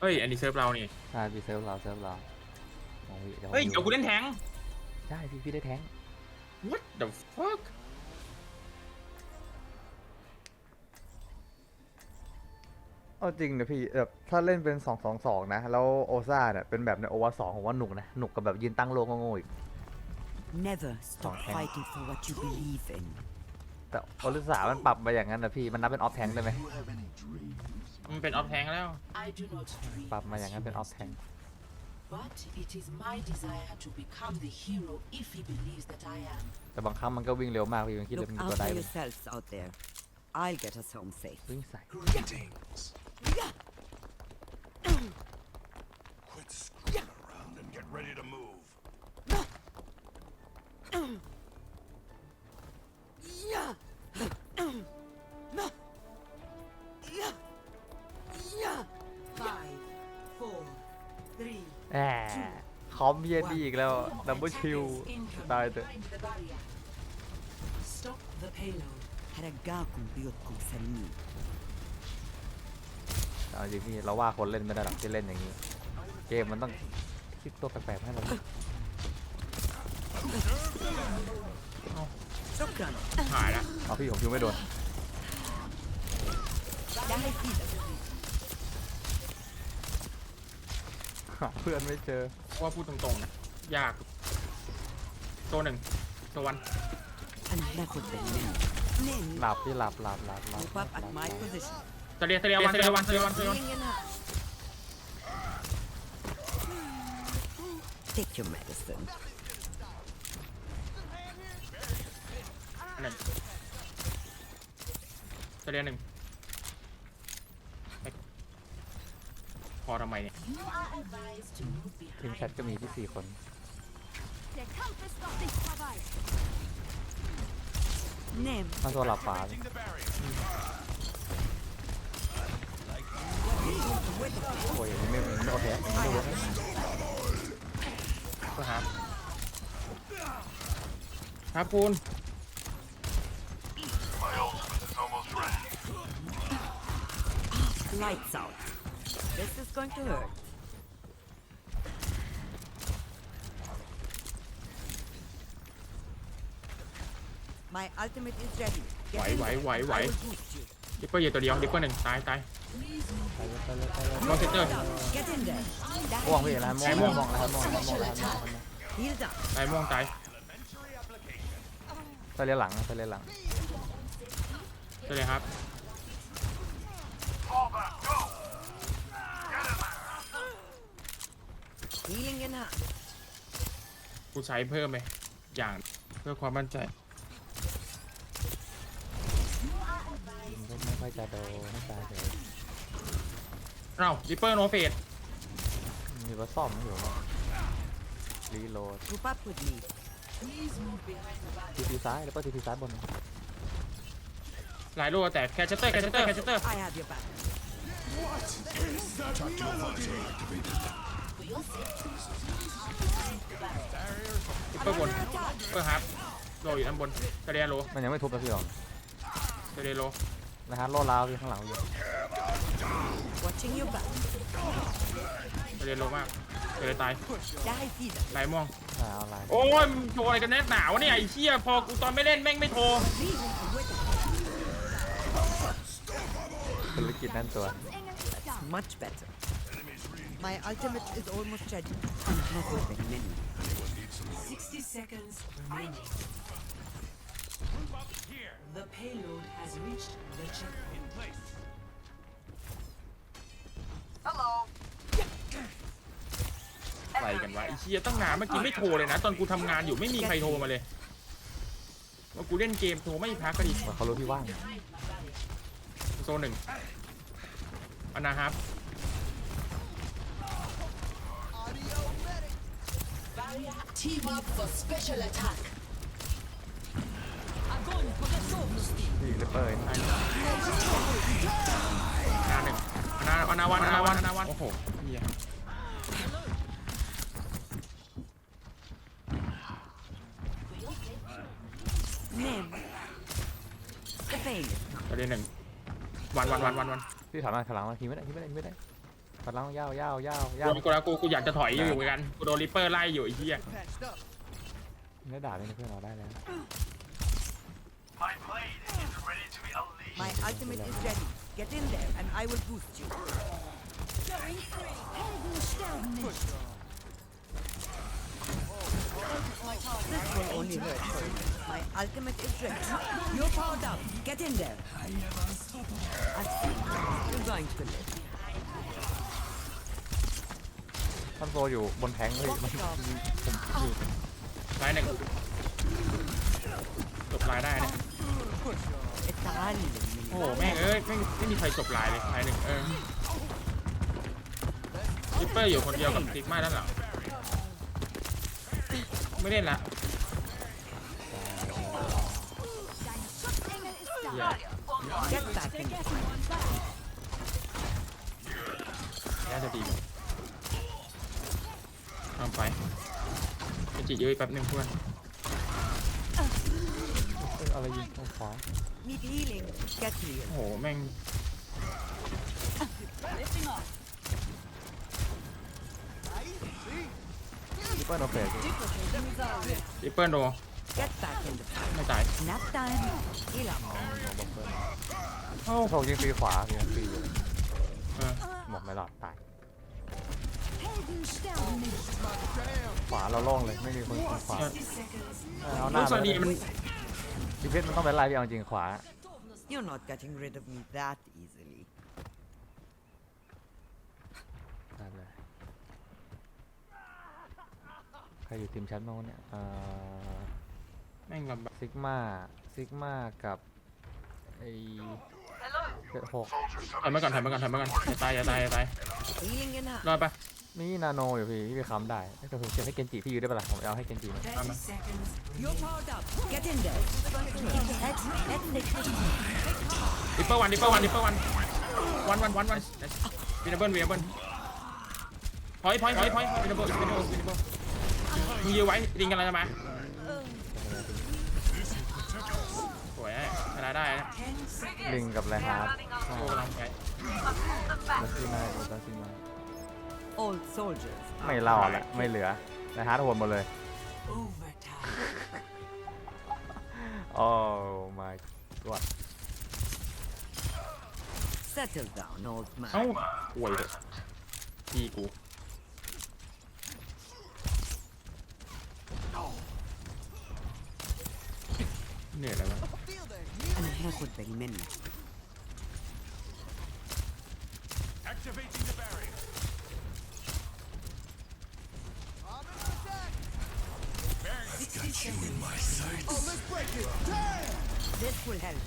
เฮ้ย อันนี้เซิร์ฟเรานี่ใช่พี่เซิร์ฟเราเซิร์ฟเราโอ้ยเฮ้ย เดี๋ยวกูเล่นแทงได้พี่พี่ได้แท้ง what the fuck เอาจริงนะพี่แบบถ้าเล่นเป็นสองสองสองนะ แล้วโอซ่าเนี่ยเป็นแบบในโอวาสองผมว่าหนุกนะ หนุกกับแบบยืนตั้งโลงโง่ๆอีก Never stop Okay. fighting for what you believe in. แต่โอลิสามันปรับมาอย่างนั้นนะพี่ มันนับเป็นออฟแทงได้ไหม มันเป็นออฟแทงแล้ว I do not dream. ปรับมาอย่างนั้นเป็นออฟแทง But it is my desire to become the hero if he believes that I am. แต่บางครั้งมันก็วิ่งเร็วมากพี่มันคิดเล Look ยมัน out ก็ for ได้ yourselves out there. I'll get us home safe. วิ่งใส่ Greetings. ย็นดีอีกแล้วดับเบิลคิว Incoming ตายเถอะ behind the barrier. Stop the payload. Haragakum biyotkum salmi. เอาจริงพี่เราว่าคนเล่นไม่ได้หรอกที่เล่นอย่างนี้ เกมมันต้องคิดตัวแปลกๆให้เรา Shukran. หายละเอาพี่ผมคิวไม่โดน Dahil sida. หาเพื่อนไม่เจอ ว่าพูดตรงๆนะ ยาก ตัวหนึ่งตัววัน And never the name. หลับพี่หลับหลับหลับหลับ Move up at my position. เสเรียเสเรียวันเสเรียวันเสเรียวันเสเรียวัน Healing in hand. Take your medicine. หนึ่งเสเรียหนึ่ง พอทำไมเนี่ย You are advised to move ทีม behind. แชทก็มีที่สี่คน Der Kampf ist noch nicht vorbei. Name. มันตัวหลับป๋า Breaching the barrier. โอ้ยไม่ไม่ไม่โอเคไม่โอเคก็ครับครับคุณ My ultimate is almost ready. Lights out. This is going to hurt. My ultimate is ready. Get ไหว in ไหว there. ไหว ไหว I will boost you. ดิปเปอร์เหยียบตัวเดียว ดิปเปอร์หนึ่งตายตายไปเลยไปเลยไปเลยลองเซนเตอร์ Get in there. ม่วงพี่นะม่วงม่วงม่วงแล้วม่วงม่วงแล้วม่วง Heal down. ตายม่วงตาย ไปเรียนหลังไปเรียนหลังเสเรียครับ Fall back. Go. Healing in hand. กูใช้เพิ่มไปอย่างเพื่อความมั่นใจไม่ค่อยจะโดนไม่ค่อยจะโดนเอ้าดิปเปอร์โนเฟสมีว่าซ่อมอยู่นะรีโหลด Group up with me. Please move behind the barrier. ทีทีซ้ายแล้วก็ทีทีซ้ายบนหลายลูกแต่แคชเตอร์แคชเตอร์แคชเตอร์ I have your back. For your safety. ดิปเปอร์บนดิปเปอร์ครับโลอยู่ด้านบนเสเรียโลมันยังไม่ทุบนะพี่หรอกเสเรียโลนะฮะโลลาวพี่ข้างหลังอยู่ Watching your back. เสเรียโลมากเสเรียตาย Dahil sida. ลายม่วงอ่าเอาลายโอ้ยมึงโชว์อะไรกันแน่หนาวะเนี่ยไอ้เชี่ยพอกูตอนไม่เล่นแม่งไม่โทรธุรกิจนั่นตัว Much better. My ultimate is almost ready. Another than many. 60 seconds remaining. The payload has reached the checkpoint. In place. อะไรกันวะไอ้เชี่ยตั้งนานเมื่อกี้ไม่โทรเลยนะ ตอนกูทำงานอยู่ไม่มีใครโทรมาเลยว่ากูเล่นเกมโทรไม่พักก็ดีเหมือนเขารู้พี่ว่างโซนหนึ่งอันนะครับ Team up for special attack. พี่เลเปอร์อันนาหนึ่งอันนาอันนาวันอันนาวันอันนาวันโอ้โหเหี้ย Name. The failure. ประเด็นหนึ่งวันวันวันวันวันพี่ถามมาถามหลังมาทีไม่ได้ทีไม่ได้ทีไม่ได้กำลังยาวยาวยาวยาวกูแล้วกูกูอยากจะถอยอยู่เหมือนกันกูโดนริปเปอร์ไล่อยู่ไอ้เหี้ย ได้ด่าเลยนะเพื่อนเราได้แล้ว My blade is ready to be unleashed. My ultimate is ready. Get in there and I will boost you. This will only hurt for you. My ultimate is ready. You're powered up. Get in there. I am unstoppable. You're going to live. ท่านโซอยู่บนแทงเลยมันผมอยู่ไล่หนึ่งจบลายได้เนี่ย Italian. โอ้โหแม่งเอ้ยไม่ไม่มีใครจบลายเลยลายหนึ่งเออริปเปอร์อยู่คนเดียวกับซิกมาด้านหลังไม่เล่นละเหี้ย Get back in. น่าจะดี เอาไปเป็นจิตเยอะอีกแป๊บหนึงเพื่อนเอ้ยอะไรยิงทางขวา Need healing. Get healed. โอ้โหแม่งลิปเปอร์โนเฟสริปเปิลโด Get back in the fight. ไม่ตาย Nap time. Heal up. โอ้โหยิงฟรีขวายิงฟรีอยู่เออ หมดไม่หลอดตาย Heldenstern. ขวาเราโล่งเลยไม่มีคนยิงขวาเออเออเอาหลูน้ากซาดีมันดิเพชรมันต้องเป็นไล่พี่เอาจริงขวา You're not getting rid of me that easily. ได้เลยใครอยู่ทีมชั้นบ้างวะเนี่ยเอ่อแม่งลำบากซิกมาซิกมากับไอ้เจ็ดหกถอยมาก่อนถอยมาก่อนถอยมาก่อนอย่าตายอย่าตายอย่าตาย Healing in hand. รอดปะ มีนาโนอยู่พี่พี่ไปค้ำได้เอ้ยแต่ผมเก็บให้เกนจิพี่อยู่ได้ปะล่ะผมเอาให้เกนจิมา 30 seconds. You're powered up. Get in there. Head, head, neck. ริปเปอร์วันริปเปอร์วันริปเปอร์วันวันวันวันวันวินาเบิลวินาเบิลพอยพอยพอยพอยวินาเบิลวินาเบิลวินาเบิลมึงยื้อไว้ดิงกันอะไรจะมาสวยอะชนะได้นะลิงกับไรฮาร์ดโอ้กำลังไปดัซซี่มาดูดัซซี่มา old soldiers ไม่เล่าละไม่เหลือนะฮะทุกคนหมดเลย overtime. โอ้ my god Settle down, old เอ้า man. ป่วยเลยพี่กู เหนื่อยแล้ววะ An herald bellman. Activating the barrier. This will help.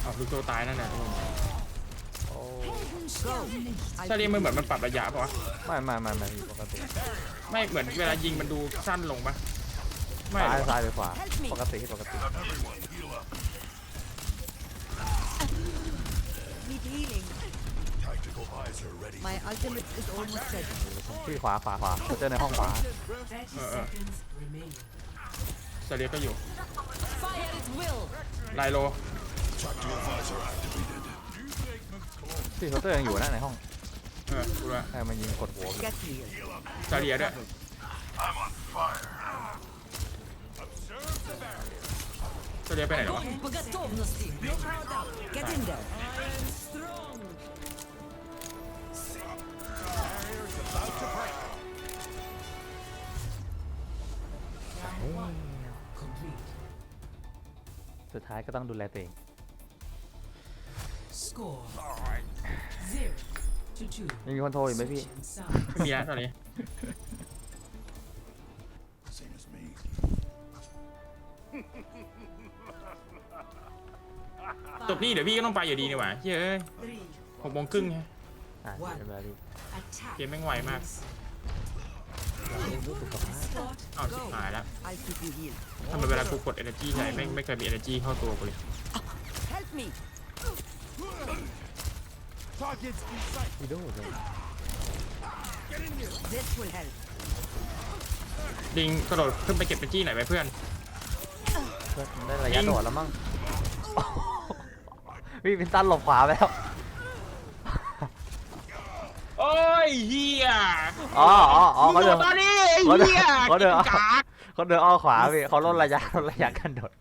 เอาลูกโตตายนั่นแหละโอ้ Go. ซาเรียมันเหมือนมันปรับระยะปะวะไม่ไม่ไม่ไม่พี่ปกติไม่เหมือนเวลายิงมันดูสั้นลงปะไม่ซ้ายหรอซ้ายหรือขวาปกติที่ปกติ Need healing. Tactical visor ready. My ultimate is almost ready. ที่ขวาขวาขวาเจอในห้องขวา 30 seconds remaining. ซาเรียก็อยู่ Fire at will. ไลโล Tactical visor activated. ที่เคาน์เตอร์ยังอยู่นะในห้อง เออกูว่า แต่มันยิงกดหัว Get healed. ซาเรียด้วย I'm on fire. ซาเรียไปไหนแล้ววะ По готовности. You're powered up. Get in there. ท้ายก็ต้องดูแลตัวเอง Score. Zero to two. ยังมีคนโทรอยู่ไหมพี่ Switching sides. ไม่มีแล้วตอนนี้ Same as me. จบนี่เดี๋ยวพี่ก็ต้องไปอยู่ดีนี่หว่าเฮ้ยเอ้ย Three. หกโมงครึ่งไง อะเรียบร้อยพี่ Attack. เกมแม่งไวมาก Spot. อ้าวชิบหายแล้ว I'll keep you healed. ทำไมเวลากูกด energy ใหญ่แม่งไม่เคยมี energy เข้าตัวกูเลย Help me. วิดีโอเลย This will help. ดิงกระโดดขึ้นไปเก็บ energy หน่อยไหมเพื่อน เพื่อนมันได้ระยะโดดแล้วมั้งพี่เป็นตันหลบขวาไปแล้วยเฮียอ๋ออ๋ออ๋อเขาเดินตอนนี้ เขาเดินเฮียเขาเดิน กากเขาเดินอ้อมขวาพี่เขาลดระยะลดระยะกันโดด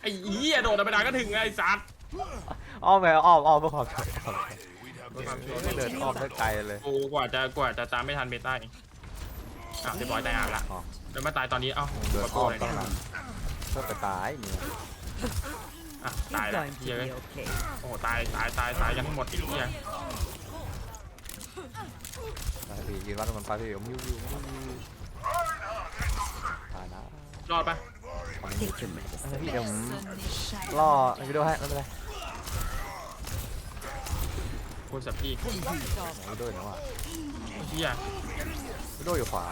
ไอ้เฮียโดดธรรมดาก็ถึงไอ้สัตว์อ้อมไปอ้อมอ้อมเพื่อความสวยงาม We'd have ไม่เดินอ้อมได้ไกลเลย กูกว่าจะกว่าจะตามไม่ทันเบต้าเองอะเรียบร้อยตายอะละอ๋อ แล้วมาตายตอนนี้เอ้าเดินกดอ้อมเลยต้องเนี่ยนั้นก็ไปตายเนี่ยอะ He's ตายแล้ว going to เฮีย be okay. โอ้โหตายตายตายตายกันทั้งหมดอีกเฮีย ไปพี่ยืนวัดมันไปพี่ผมยิ้วยิ้วยิ้วยิ้วตายนะรอดปะ Take your medicine. เออพี่เดี๋ยวผมล่อวิดีโอให้ไม่เป็นไรคุณสับพี่วิดีโออยู่นะว่ะเฮียวิดีโออยู่ขวา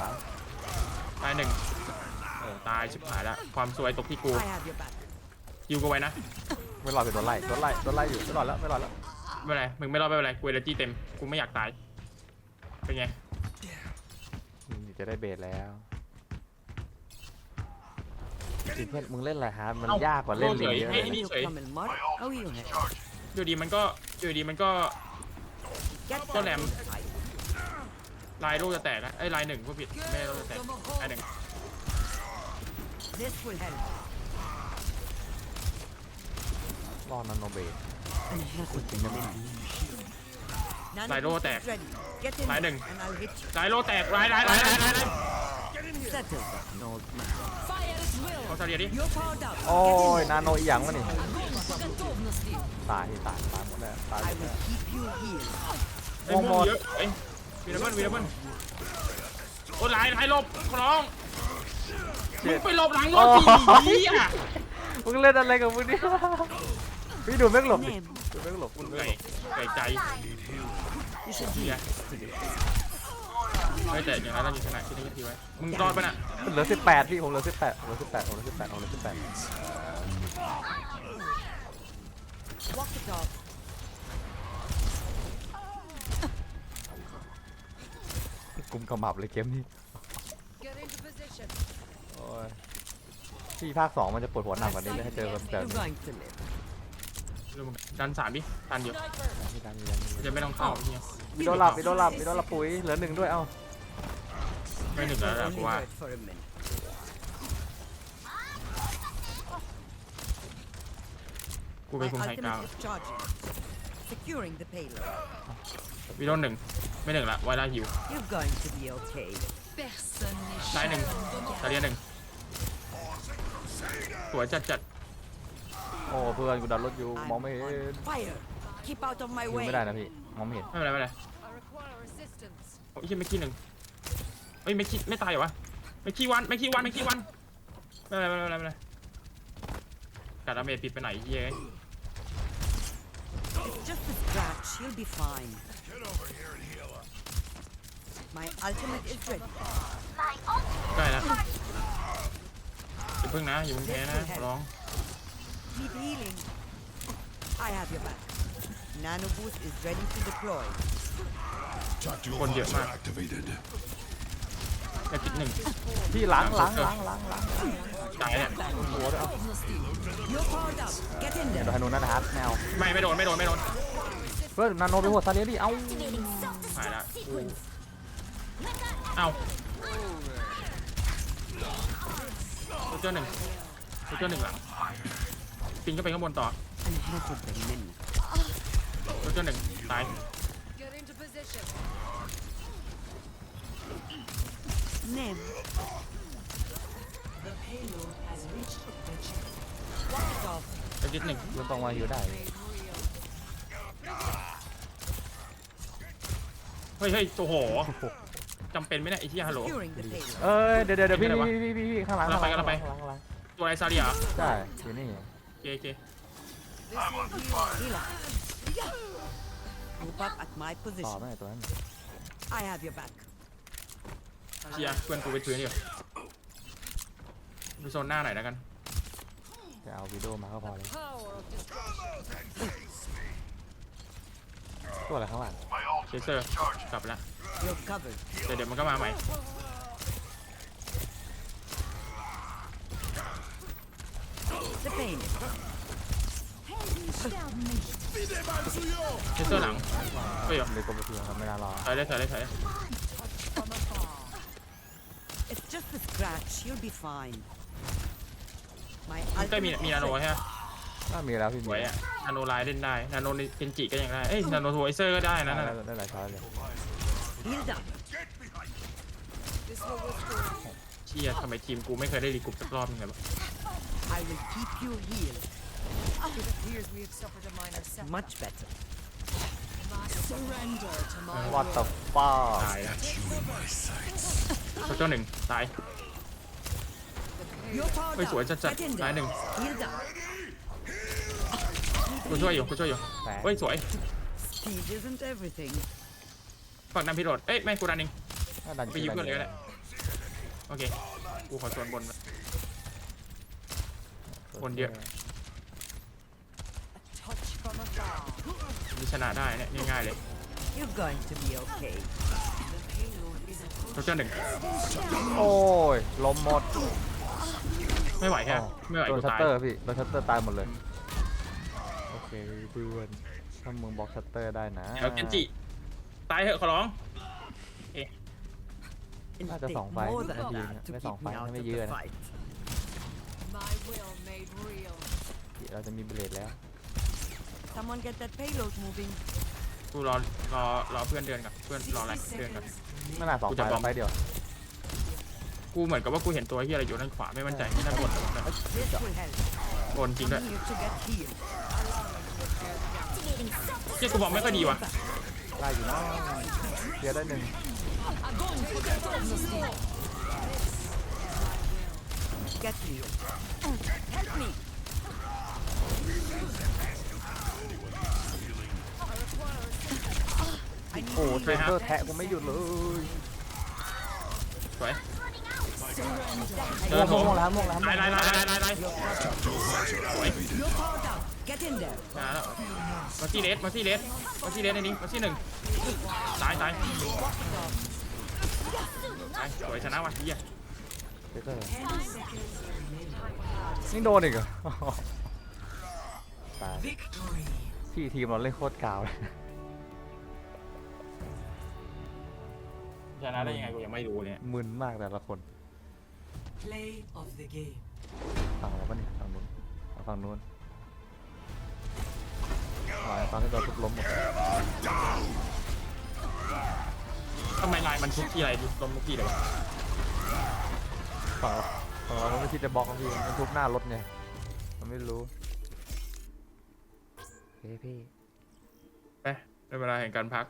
ตายหนึ่งโอ้ตายชิบหายแล้วความสวยตกที่กู I have your back. ฮิวกูไว้นะไม่รอดคือโดนไล่โดนไล่โดนไล่อยู่ไม่รอดแล้วไม่รอดแล้วไม่เป็นไรมึงไม่รอดไม่เป็นไรกูเอเนจีเต็มกูไม่อยากตาย เป็นไง อืมจะได้เบสแล้วจริงๆเพื่อนมึงเล่นอะไรฮะมันยากกว่าเล่นลิงเยอะเลยไอ้นี่ You เฉย come and mark. How are you? Henry? อยู่ดีมันก็อยู่ดีมันก็ Get Con down. em. ลายลูกจะแตกนะไอ้ยลายหนึ่งผู้ผิดไม่ใช่ลูกจะแตกลายหนึ่ง This will help. รอดนันโนเบส And half of them are None สายโลแตกสายหนึ่งสายโลแตกร้ายร้ายร้ายร้ายร้ายเขาสาเรียดิโอ้ยนาโนอีหยังวะนี่ตายตายตายหมดแล้วตายหมดแล้วโมโมเยอะไอ้วีรบันวีรบันโอ้ยร้ายร้ายหลบน้องมึงไปหลบหลังรถดีอะมึงเล่นอะไรกับมึงเนี่ยพี่ดูแม่งหลบดิ Name. ดูแม่งหลบมึงเหนื่แม่องยหลบเหนื่อยใจ You should เฮีย heal. เฮ้ยแต่อย่างนั้นเราอยู่ชนะคิดได้ทีไว้ มึงรอดปะน่ะเหลือสิบแปดพี่ผมเหลือสิบแปดผมเหลือสิบแปดผมเหลือสิบแปดผมเหลือสิบแปด Walk the dog. กุมกระหมับเลยเกมนี้ Get into position. โอ้ยพี่ภาคสองมันจะปวดหัวหนักกว่านี้เลยให้เจอแบบแบบ You're นี้ going to live. ดันสามดิดันเดียวไม่ได้ไม่ได้ไม่มันได้จะไม่ต้องเข้าเฮียวิดีโอหลับวิดีโอหลับวิดีโอหลับปุ๋ยเหลือหนึ่งด้วยเอ้าไม่หนึ่งแล้ว It แหละ only กูว่า hurt for a minute. กูเป็น My คนไทยกลาง ultimate is charging. Securing the payload. วิดีโอหนึ่งไม่หนึ่งละไวลาหิว You're going to be okay. Personne n'est ลายหนึ่งซาเดียหนึ่งสวยจัดจัด โอ้เพื่อนกูดันรถอยู่ I'm มองไม่เห็น on fire. Keep out of my ยิง way. ไม่ได้นะพี่มองไม่เห็นไม่เป็นไรไม่เป็นไร I require assistance. โอ้ยไม่ขี้หนึ่งเฮ้ยไม่ขี้ไม่ตายเหรอวะไม่ขี้วันไม่ขี้วันไม่ขี้วันไม่เป็นไรไม่เป็นไรไม่เป็นไรกัดดาเมจปิดไปไหนเย้ย It's just a scratch. You'll be fine. Get over here and heal up. My ultimate is ready. ใกล้แล้วอย่าเพิ่งนะอย่าเพิ่งแพ้นะขอร้อง Need healing. I have your back. Nano boost is ready to deploy. Tactical One visor hit, man. activated. อย่าคิดหนึ่งพี่ล้างล้างล้างล้างล้างไหนเนี่ยหัวด้วยเอา You're powered up. Get in เดี๋ยว there. ธนูนั่นนะครับไม่เอาไม่ไม่โดนไม่โดนไม่โดนเพื่อนนาโนไปหัวซาเลียดิเอ้า Activating self-destruct sequence. Let that เอ้าตัวเจ้าหนึ่งตัวเจ้าหนึ่งหลัง Fire. ปิงก็ไปข้างบนต่อ And half of them men. โรเจอร์หนึ่งตาย Get into position. Name. Walk it off. เอฟจิตหนึ่งเรื่องตรงมาฮิวได้ เฮ้ยเฮ้ยโอ้โหจำเป็นไหมเนี่ยไอ้ที่ฮัลโหล Securing the payload. เอ้ยเดี๋ยวเดี๋ยวเดี๋ยวพี่เป็นไงวะพี่พี่พี่พี่ข้างหลังกำลัข้างงหไปลังกำลังไปข้างหลังข้างหลังตัวไอซาเดียเหรอใช่อยู่นี่โอ เคโอเค Heal up. Move up at my ต่อ position. ไม่ได้ตัวนั้น I have your back. เชียร์เพื่อนกูไปพื้นเดียวไปโซนหน้าหน่อยแล้วกัน จะเอาวิดีโอมาก็พอเลย Power of destruction. ตัวอะไรข้างหลังเชเซอร์กลับแล้ว You're covered. เดี๋ยวเดี๋ยวมันก็มาใหม่ The pain. เชเซอร์หลังฮ้ยเหรอเด็กกบเพียงครับไม่น่ารอถอยเลยถอยเลยถอยเลย It's just a scratch. You'll be fine. My ก็มี ultimate มีนาโน is ใช่ไหมน่ามีแล้วพี่สมีวยอะนาโนไลน์เล่นได้ นาโนในเกนจิก็ยังได้ เอ้ย นาโนทูไอเซอร์ก็ได้นะนั่นได้น่ะได้หลายช้อยเลย healed up. This will restore you. เชี่ยทำไมทีมกูไม่เคยได้รีกรุ๊ปสักรอบนึงเลยวะ I will keep you healed. It appears we have suffered a minor setback. Much better. Surrender to my วัตต์ฟ้าตายแล้วตัวเจ้าหนึ่งตาย You're powered เฮ้ย up. สวยจัดจัด Get in ตาย there. หนึ่ง Healed up. กูช่วยอยู่กูช่วยอยู่แตกเฮ้ยสวย Speed isn't everything. ฝั่งน้ำพิโรดเอ้ยไม่กูดันเองน่าดันไปยิงเพื่อนเลยก็ได้โอเคกูขอชวนบน คนเยอะ touch from afar. มีชนะได้เนี่ยง่ายๆเลย You're going to be okay. ตัวเจ้าหนึ่งโอ้ยล้มหมดไม่ไหวแค่อ๋อไม่ไหวโดนกูชัตตาย เตอร์พี่โดนชัตเตอร์ตายหมดเลยโอเคเพื่อนถ้ามึงบล็อกชัตเตอร์ได้นะเดี๋ยวเกนจิตายเถอะขอร้อง It'll น่าจะ take สองไฟ more than นาที that นึง to ไม่ keep สองไฟ me out ไม่ of เยอะ the นะ fight. My will made real. เราจะมีเบลดแล้ว Someone get that payload moving. กูรอรอรอเพื่อนเดินกับเพื่อนรออะไรเดินกับไม่น่าสองกูไฟจะบล็อก ไฟเดียวกูเหมือนกับว่ากูเห็นตัวเฮียอะไรอยู่ด้านขวาไม่มั่นใจที่ด้านบนนะ This will help. บนจริงด้วย I'm here to get healed. เฮียกูบอกไม่ค่อยดีว่ะได้อยู่นะเคลียร์ได้หนึ่ง Get healed. Help me. I need โอ้ healing. เทรนเตอร์แทะกูไม่หยุดเลย สวยม่วงม่วงม่วงแล้วม่วงแล้วม่วไล่งไล่ไล่ไล่ไล่ไล่สวย You're powered up. Get in there. ชนะแล้วมาซี่เลสมาซี่เลสมาซี่เลสในนี้มาซี่หนึ่งตายตายตายสวยชนะว่ะเฮีย เทรนเตอร์นี่โดนอีกเหรอตายพี่ทีมเราเล่นโคตรกาวเลยชนะได้ยังไงกูยังไม่รู้เลยมึนมากแต่ละคน Play of the game. ฝั่งเราปะเนี่ยฝั่งนู้นเอาฝั่งนู้นอ๋อฝั่งที่เราทุบล้มหมดทำไมลายมันทุกทีไรลมทุกทีเลยวะ ฝั่งเราฝั่งเราไม่คิดจะบล็อกนะพี่ มันทุบหน้ารถไงมันไม่รู้เฮ้ยพี่ ไปได้เวลาแห่งการพัก